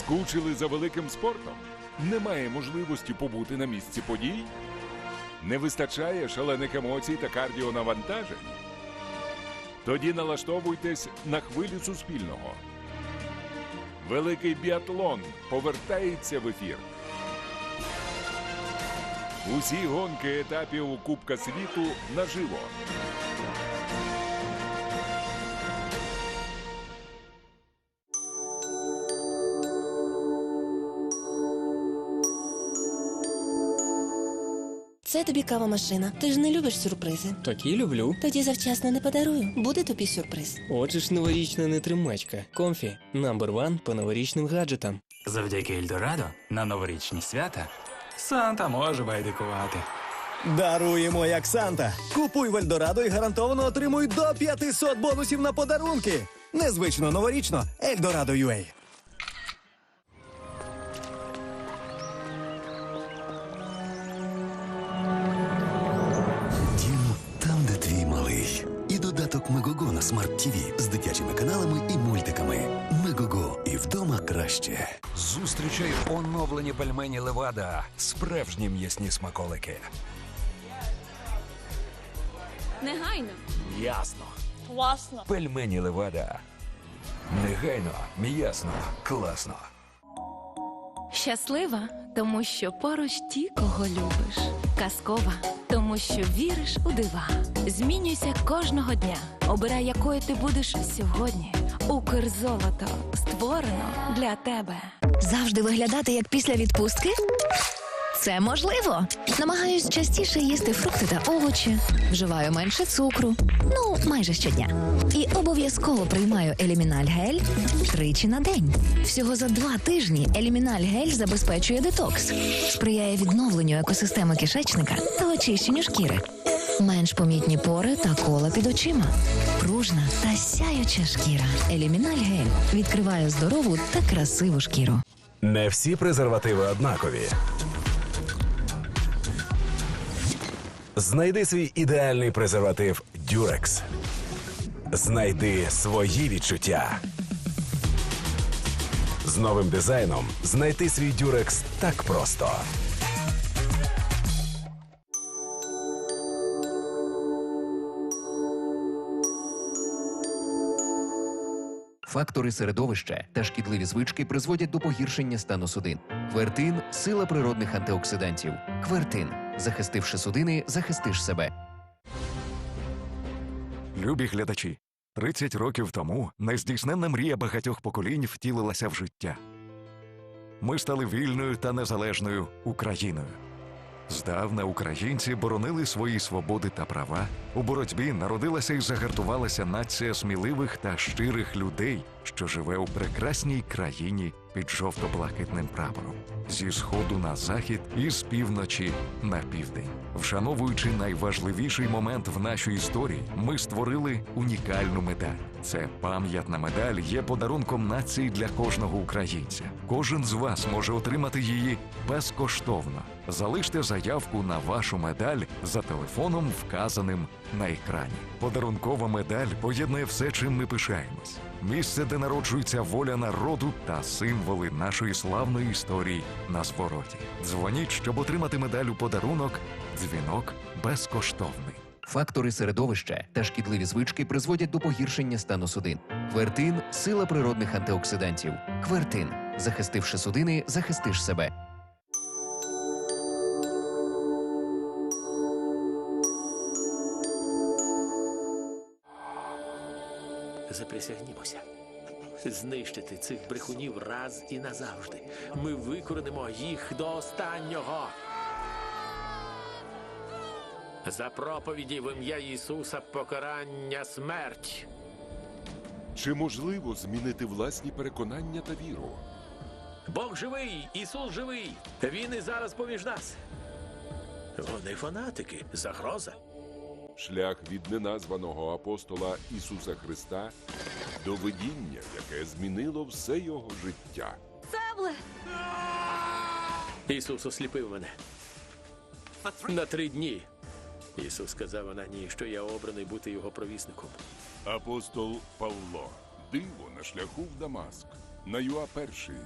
Скучили за великим спортом? Немає можливості побути на місці подій? Не вистачає шалених емоцій та кардіонавантажень? Тоді налаштовуйтесь на хвилю Суспільного. Великий біатлон повертається в ефір. Усі гонки етапів Кубка світу наживо. Це тобі кава машина. Ти ж не любиш сюрпризи. Такі люблю. Тоді завчасно не подарую. Буде тобі сюрприз. Отже ж новорічна нетримачка. Комфі. Number one по новорічним гаджетам. Завдяки Ельдорадо на новорічні свята Санта може байдикувати. Даруємо як Санта. Купуй в Ельдорадо і гарантовано отримуй до 500 бонусів на подарунки. Незвично новорічно. Ельдорадо Мегого на смарт тіві з дитячими каналами і мультиками. Мегого і вдома краще. Зустрічай оновлені пельмені Левада. Справжні м'ясні смаколики. Негайно. Ясно. Класно. Пельмені Левада. Негайно, м'ясно, класно. Щаслива, тому що поруч ті, кого любиш. Казкова, тому що віриш у дива. Змінюйся кожного дня. Обирай, якою ти будеш сьогодні. Укрзолото створено для тебе. Завжди виглядати як після відпустки? Це можливо. Намагаюсь частіше їсти фрукти та овочі, вживаю менше цукру, ну майже щодня. І обов'язково приймаю еліміналь гель тричі на день. Всього за два тижні еліміналь гель забезпечує детокс, сприяє відновленню екосистеми кишечника та очищенню шкіри. Менш помітні пори та кола під очима. Пружна та сяюча шкіра. Еліміналь гель відкриває здорову та красиву шкіру. Не всі презервативи однакові. Знайди свій ідеальний презерватив Durex. Знайди свої відчуття. З новим дизайном знайти свій Durex так просто. Фактори середовища та шкідливі звички призводять до погіршення стану судин. Квертин сила природних антиоксидантів. Квертин, захистивши судини, захистиш себе. Любі глядачі, 30 років тому нездійсненна мрія багатьох поколінь втілилася в життя. Ми стали вільною та незалежною Україною. Здавна українці боронили свої свободи та права. У боротьбі народилася і загартувалася нація сміливих та щирих людей, що живе у прекрасній країні під жовто-блакитним прапором, зі сходу на захід і з півночі на південь. Вшановуючи найважливіший момент в нашій історії, ми створили унікальну медаль. Це пам'ятна медаль є подарунком нації для кожного українця. Кожен з вас може отримати її безкоштовно. Залиште заявку на вашу медаль за телефоном, вказаним на екрані. Подарункова медаль поєднує все, чим ми пишаємось. Місце, де народжується воля народу та символи нашої славної історії на звороті. Дзвоніть, щоб отримати медаль у подарунок. Дзвінок безкоштовний. Фактори середовища та шкідливі звички призводять до погіршення стану судин. Квертин сила природних антиоксидантів. Квертин, захистивши судини, захистиш себе. Заприсягнімося. Знищити цих брехунів раз і назавжди. Ми викоренимо їх до останнього. За проповіді в ім'я Ісуса покарання смерть. Чи можливо змінити власні переконання та віру? Бог живий, Ісус живий. Він і зараз поміж нас. Вони фанатики, загроза. Шлях від неназваного апостола Ісуса Христа до видіння, яке змінило все його життя. Сабле! Ісус осліпив мене. На три дні. Ісус сказав Анані, що я обраний бути його провісником. Апостол Павло. Диво на шляху в Дамаск. На ЮА перший.